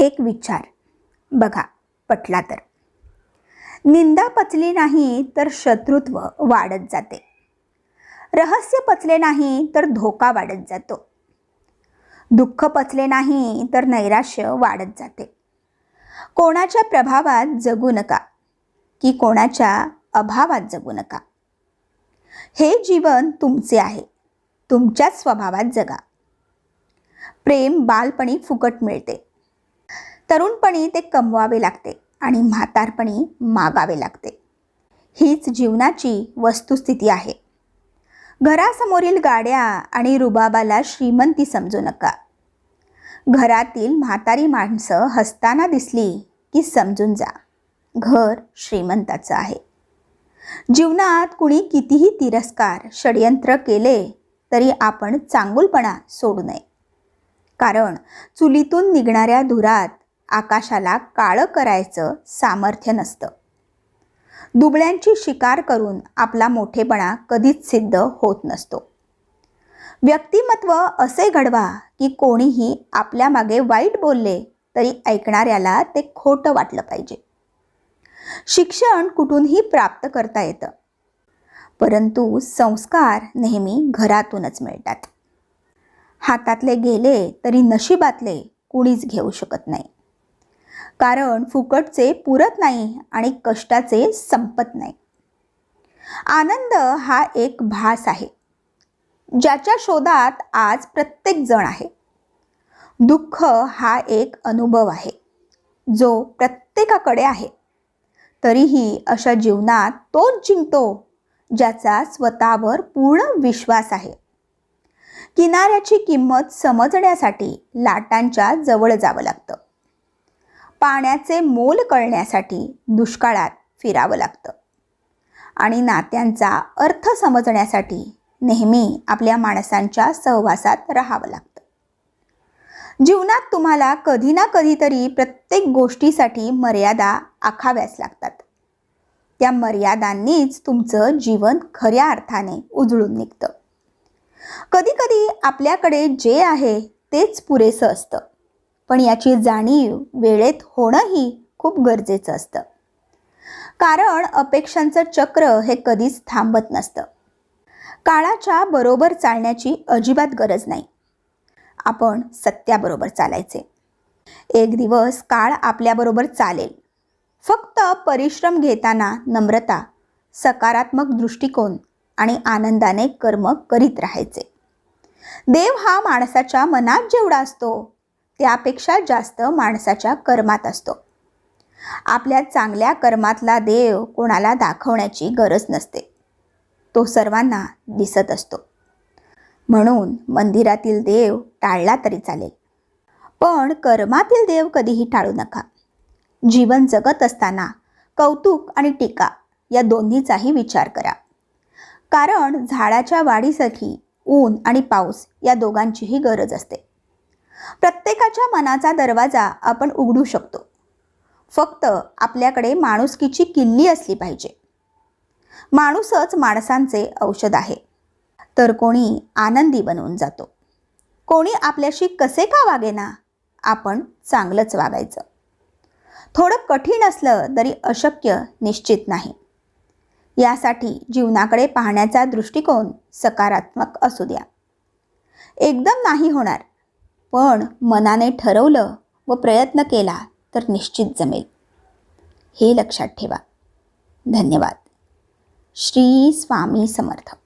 एक विचार. बघा पटला तर. निंदा पचली नाही तर शत्रुत्व वाढत जाते. रहस्य पचले नाही तर धोका वाढत जातो. दुःख पचले नाही तर नैराश्य वाढत जाते. कोणाच्या प्रभावात जगू नका की कोणाच्या अभावात जगू नका. हे जीवन तुमचे आहे तुमच्याच स्वभावात जगा. प्रेम बालपणी फुकट मिळते. तरुणपणी ते कमवावे लागते आणि म्हातारपणी मागावे लागते. हीच जीवनाची वस्तुस्थिती आहे. घरासमोरील गाड्या आणि रुबाबाला श्रीमंती समजू नका. घरातील म्हातारी माणसं हसताना दिसली की समजून जा. घर श्रीमंताचं आहे. जीवनात कुणी कितीही तिरस्कार षडयंत्र केले तरी आपण चांगुलपणा सोडू नये. कारण चुलीतून निघणाऱ्या धुरात आकाशाला काळं करायचं सामर्थ्य नसतं. दुबळ्यांची शिकार करून आपला मोठेपणा कधीच सिद्ध होत नसतो. व्यक्तिमत्व असे घडवा की कोणीही आपल्या मागे वाईट बोलले तरी ऐकणाऱ्याला ते खोटं वाटलं पाहिजे. शिक्षण कुठूनही प्राप्त करता येतं. परंतु संस्कार नेहमी घरातूनच मिळतात. हातातले गेले तरी नशिबातले कुणीच घेऊ शकत नाही. कारण फुकटचे पुरत नाही आणि कष्टाचे संपत नाही. आनंद हा एक भास आहे ज्याच्या शोधात आज प्रत्येक जण आहे. दुःख हा एक अनुभव आहे जो प्रत्येकाकडे आहे. तरीही अशा जीवनात तोच जिंकतो ज्याचा स्वतःवर पूर्ण विश्वास आहे. किनाऱ्याची किंमत समजण्यासाठी लाटांच्या जवळ जावं लागतं. पाण्याचे मोल कळण्यासाठी दुष्काळात फिरावं लागतं. आणि नात्यांचा अर्थ समजण्यासाठी नेहमी आपल्या माणसांच्या सहवासात राहावं लागतं. जीवनात तुम्हाला कधी ना कधीतरी प्रत्येक गोष्टीसाठी मर्यादा आखाव्याच लागतात. त्या मर्यादांनीच तुमचं जीवन खऱ्या अर्थाने उजळून निघतं. कधीकधी आपल्याकडे जे आहे तेच पुरेसं असतं. पण याची जाणीव वेळेत होणंही खूप गरजेचं असतं. कारण अपेक्षांचं चक्र हे कधीच थांबत नसतं. काळाच्या बरोबर चालण्याची अजिबात गरज नाही. आपण सत्याबरोबर चालायचे. एक दिवस काळ आपल्याबरोबर चालेल. फक्त परिश्रम घेताना नम्रता सकारात्मक दृष्टिकोन आणि आनंदाने कर्म करीत राहायचे. देव हा माणसाच्या मनात जेवढा असतो त्यापेक्षा जास्त माणसाच्या कर्मात असतो. आपल्या चांगल्या कर्मातला देव कोणाला दाखवण्याची गरज नसते. तो सर्वांना दिसत असतो. म्हणून मंदिरातील देव टाळला तरी चालेल. पण कर्मातील देव कधीही टाळू नका. जीवन जगत असताना कौतुक आणि टीका या दोन्हीचाही विचार करा. कारण झाडाच्या वाढीसाठी ऊन आणि पाऊस या दोघांचीही गरज असते. प्रत्येकाच्या मनाचा दरवाजा आपण उघडू शकतो. फक्त आपल्याकडे माणुसकीची किल्ली असली पाहिजे. माणूसच माणसांचे औषध आहे. तर कोणी आनंदी बनवून जातो. कोणी आपल्याशी कसे का वागेना आपण चांगलंच वागायचं. थोडं कठीण असलं तरी अशक्य निश्चित नाही. यासाठी जीवनाकडे पाहण्याचा दृष्टिकोन सकारात्मक असू द्या. एकदम नाही होणार. पण मनाने ठरवलं व प्रयत्न केला तर निश्चित जमेल. हे लक्षात ठेवा. धन्यवाद. श्री स्वामी समर्थ.